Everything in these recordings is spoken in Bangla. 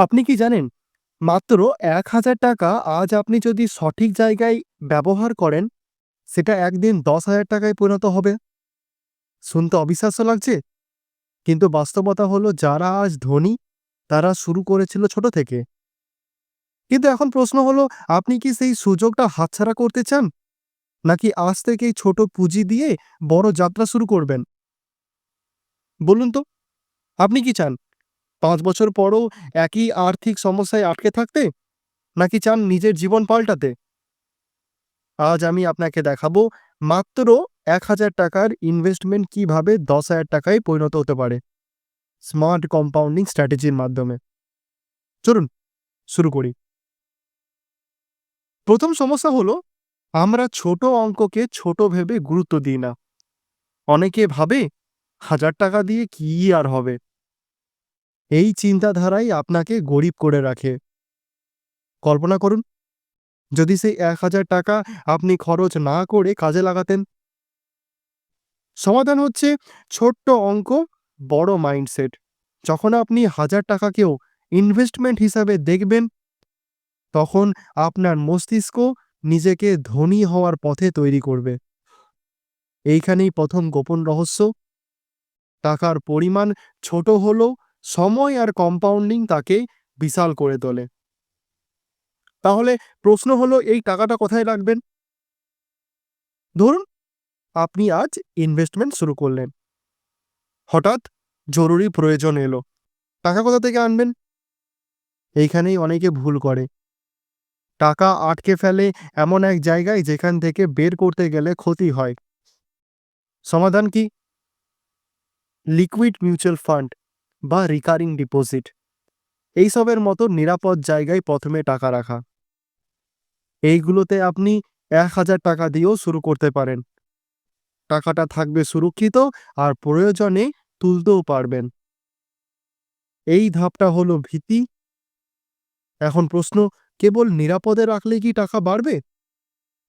আপনি কি জানেন? মাত্র ৳১,০০০ আজ আপনি যদি সঠিক জায়গায় ব্যবহার করেন, সেটা একদিন দশ হাজার টাকায় পরিণত হবে। শুনতে অবিশ্বাস্য লাগছে? কিন্তু বাস্তবতা হলো যারা আজ ধনী, তারা শুরু করেছিল ছোট থেকে। কিন্তু এখন প্রশ্ন হলো, আপনি কি সেই সুযোগটা হাতছাড়া করতে চান? নাকি আজ থেকেই ছোট পুঁজি দিয়ে বড় যাত্রা শুরু করবেন? বলুন তো, আপনি কি চান? ৫ বছর পরও একই আর্থিক সমস্যায় আটকে থাকতে? নাকি চান নিজের জীবন পাল্টাতে? আজ আমি আপনাকে দেখাবো মাত্র এক হাজার টাকার ইনভেস্টমেন্ট কীভাবে দশ হাজার টাকায় পরিণত হতে পারে। স্মার্ট কম্পাউন্ডিং স্ট্র্যাটেজির মাধ্যমে। চলুন শুরু করি। প্রথম সমস্যা হলো, আমরা ছোট অঙ্ককে ছোট ভেবে গুরুত্ব দিই না। অনেকে ভাবে, ৳১,০০০ দিয়ে কী আর হবে? এই চিন্তাধারাই আপনাকে গরিব করে রাখে। কল্পনা করুন, যদি সেই ৳১,০০০ আপনি খরচ না করে কাজে লাগাতেন। সমাধান হচ্ছে ছোট্ট অঙ্ক, বড় মাইন্ডসেট। যখন আপনি হাজার টাকাকেও ইনভেস্টমেন্ট হিসাবে দেখবেন, তখন আপনার মস্তিষ্ক নিজেকে ধনী হওয়ার পথে তৈরি করবে। এইখানেই প্রথম গোপন রহস্য। টাকার পরিমাণ ছোট হলেও সময় আর কম্পাউন্ডিং তাকে বিশাল করে তোলে। তাহলে প্রশ্ন হলো এই টাকাটা কোথায় রাখবেন? ধরুন, আপনি আজ ইনভেস্টমেন্ট শুরু করলেন। হঠাৎ জরুরি প্রয়োজন এলো। টাকা কোথা থেকে আনবেন? এইখানেই অনেকে ভুল করে। টাকা আটকে ফেলে এমন এক জায়গায় যেখান থেকে বের করতে গেলে ক্ষতি হয়। সমাধান কি? লিকুইড মিউচুয়াল ফান্ড বা রিকারিং ডিপোজিট। এইসবের মতো নিরাপদ জায়গায় প্রথমে টাকা রাখা। এইগুলোতে আপনি ৳১,০০০ দিয়েও শুরু করতে পারেন। টাকাটা থাকবে সুরক্ষিত আর প্রয়োজনে তুলতেও পারবেন। এই ধাপটা হলো ভীতি। এখন প্রশ্ন, কেবল নিরাপদে রাখলে কি টাকা বাড়বে?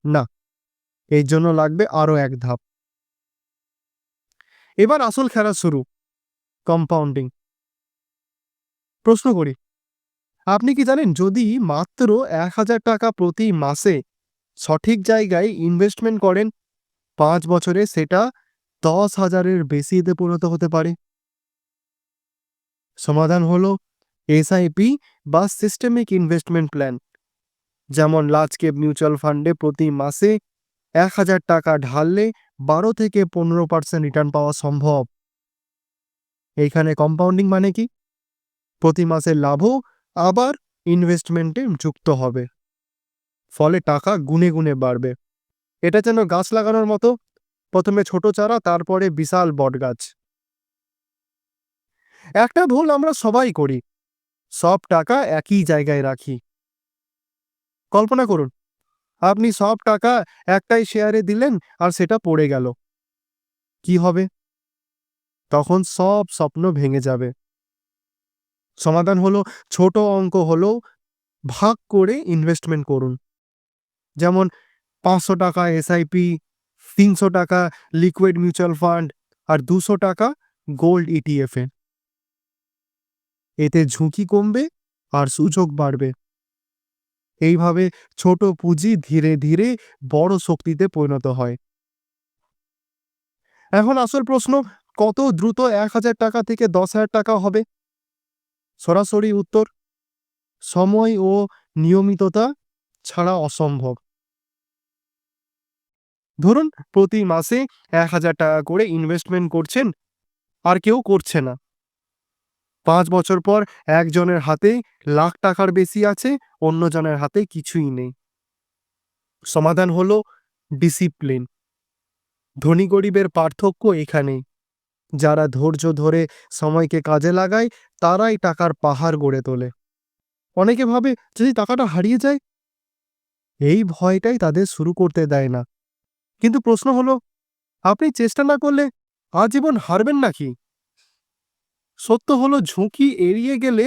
না, এর জন্য লাগবে আরও এক ধাপ। এবার আসল খেলা শুরু, কম্পাউন্ডিং। প্রশ্ন করি, আপনি কি জানেন যদি মাত্র ৳১,০০০ প্রতি মাসে সঠিক জায়গায় ইনভেস্টমেন্ট করেন, পাঁচ বছরে সেটা ১০,০০০ এর বেশিতে পরিণত হতে পারে? সমাধান হলো এসআইপি বা সিস্টেমিক ইনভেস্টমেন্ট প্ল্যান। যেমন লার্জ ক্যাপ মিউচুয়াল ফান্ডে প্রতি মাসে ৳১,০০০ ঢাললে ১২ থেকে ১৫% রিটার্ন পাওয়া সম্ভব। এইখানে কম্পাউন্ডিং মানে কি? প্রতি মাসে লাভও আবার ইনভেস্টমেন্টে যুক্ত হবে। ফলে টাকা গুনে গুনে বাড়বে। এটা যেন গাছ লাগানোর মতো, প্রথমে ছোট চারা তারপরে বিশাল বটগাছ। একটা ভুল আমরা সবাই করি, সব টাকা একই জায়গায় রাখি। কল্পনা করুন, আপনি সব টাকা একটাই শেয়ারে দিলেন আর সেটা পড়ে গেল। কি হবে? তখন সব স্বপ্ন ভেঙে যাবে। সমাধান হলো ছোট অঙ্ক হলেও ভাগ করে ইনভেস্টমেন্ট করুন। যেমন ৳৫০০ এসআইপি, ৳৩০০ লিকুইড মিউচুয়াল ফান্ড আর ৳২০০ গোল্ড ইটিএফে। এতে ঝুঁকি কমবে আর সুযোগ বাড়বে। এইভাবে ছোট পুঁজি ধীরে ধীরে বড় শক্তিতে পরিণত হয়। এখন আসল প্রশ্ন, কত দ্রুত ৳১,০০০ থেকে ৳১০,০০০ হবে? সরাসরি উত্তর, সময় ও নিয়মিততা ছাড়া অসম্ভব। ধরুন প্রতি মাসে ৳১,০০০ করে ইনভেস্টমেন্ট করছেন, আর কেউ করছে না। পাঁচ বছর পর একজনের হাতে লাখ টাকার বেশি আছে, অন্যজনের হাতে কিছুই নেই। সমাধান হলো ডিসিপ্লিন। ধনী গরিবের পার্থক্য এখানেই। যারা ধৈর্য ধরে সময়কে কাজে লাগায়, তারাই টাকার পাহাড় গড়ে তোলে। অনেকে ভাবে যদি টাকাটা হারিয়ে যায়? এই ভয়টাই তাদের শুরু করতে দেয় না। কিন্তু প্রশ্ন হলো, আপনি চেষ্টা না করলে আজীবন হারবেন নাকি? সত্য হলো ঝুঁকি এড়িয়ে গেলে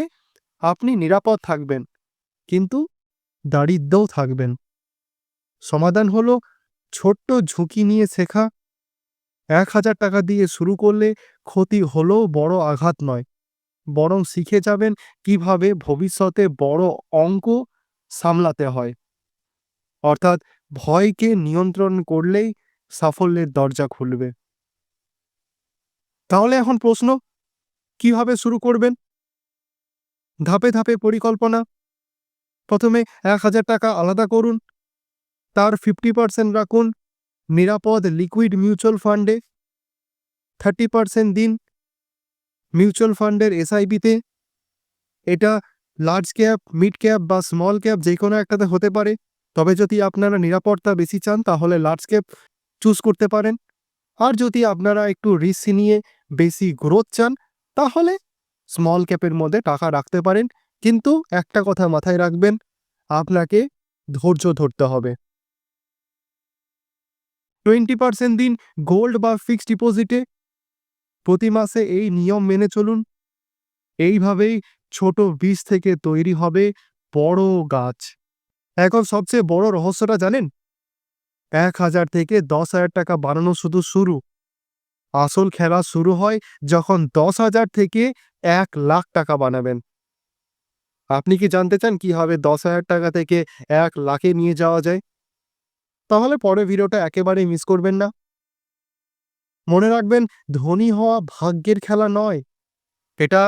আপনি নিরাপদ থাকবেন, কিন্তু দারিদ্রও থাকবেন। সমাধান হলো ছোট্ট ঝুঁকি নিয়ে শেখা। ৳১,০০০ দিয়ে শুরু করলে ক্ষতি হলেও বড় আঘাত নয়। বরং শিখে যাবেন কীভাবে ভবিষ্যতে বড় অঙ্ক সামলাতে হয়। অর্থাৎ ভয়কে নিয়ন্ত্রণ করলেই সাফল্যের দরজা খুলবে। তাহলে এখন প্রশ্ন কীভাবে শুরু করবেন? ধাপে ধাপে পরিকল্পনা। প্রথমে এক হাজার টাকা আলাদা করুন তার ফিফটি পার্সেন্ট রাখুন নিরাপদ লিকুইড মিউচুয়াল ফান্ডে থার্টি পার্সেন্ট দিন। মিউচুয়াল ফান্ডের এসআইপিতে এটা লার্জ ক্যাপ মিড ক্যাপ বা স্মল ক্যাপ যে কোনো একটাতে হতে পারে। তবে যদি আপনারা নিরাপত্তা বেশি চান, তাহলে লার্জ ক্যাপ চুজ করতে পারেন। আর যদি আপনারা একটু রিস্ক নিয়ে বেশি গ্রোথ চান, তাহলে স্মল ক্যাপের মধ্যে টাকা রাখতে পারেন। কিন্তু একটা কথা মাথায় রাখবেন, আপনাকে ধৈর্য ধরতে হবে। টোয়েন্টি পার্সেন্ট দিন গোল্ড বা ফিক্সড ডিপোজিটে প্রতি মাসে এই নিয়ম মেনে চলুন। এইভাবেই ছোট বীজ থেকে তৈরি হবে বড় গাছ। এখন সবচেয়ে বড় রহস্যটা জানেন? এক হাজার থেকে দশ হাজার টাকা বানানো শুধু শুরু। আসল খেলা শুরু হয় যখন দশ হাজার থেকে এক লাখ টাকা বানাবেন। আপনি কি জানতে চান কীভাবে দশ হাজার টাকা থেকে এক লাখে নিয়ে যাওয়া যায়? তাহলে পরের ভিডিওটা একেবারেই মিস করবেন না। মনে রাখবেন, ধনী হওয়া ভাগ্যের খেলা নয়। এটা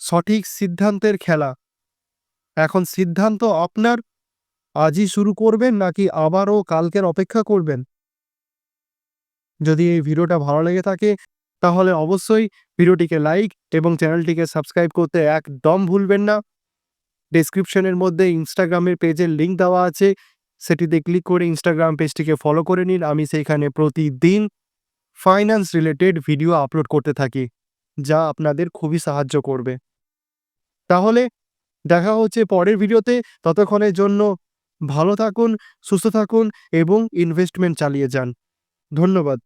সঠিক সিদ্ধান্তের খেলা। এখন সিদ্ধান্ত আপনার। আজই শুরু করবেন নাকি আবারও কালকের অপেক্ষা করবেন? যদি এই ভিডিওটা ভালো লেগে থাকে, তাহলে অবশ্যই ভিডিওটিকে লাইক এবং চ্যানেলটিকে সাবস্ক্রাইব করতে একদম ভুলবেন না। ডেসক্রিপশনের মধ্যে ইনস্টাগ্রামের পেজের লিঙ্ক দেওয়া আছে। সেটিতে ক্লিক করে ইনস্টাগ্রাম পেজটিকে ফলো করে নিন। আমি সেইখানে প্রতিদিন ফাইন্যান্স রিলেটেড ভিডিও আপলোড করতে থাকি, যা আপনাদের খুবই সাহায্য করবে। তাহলে দেখা হচ্ছে পরের ভিডিওতে ততক্ষণের জন্য ভালো থাকুন, সুস্থ থাকুন এবং ইনভেস্টমেন্ট চালিয়ে যান। ধন্যবাদ।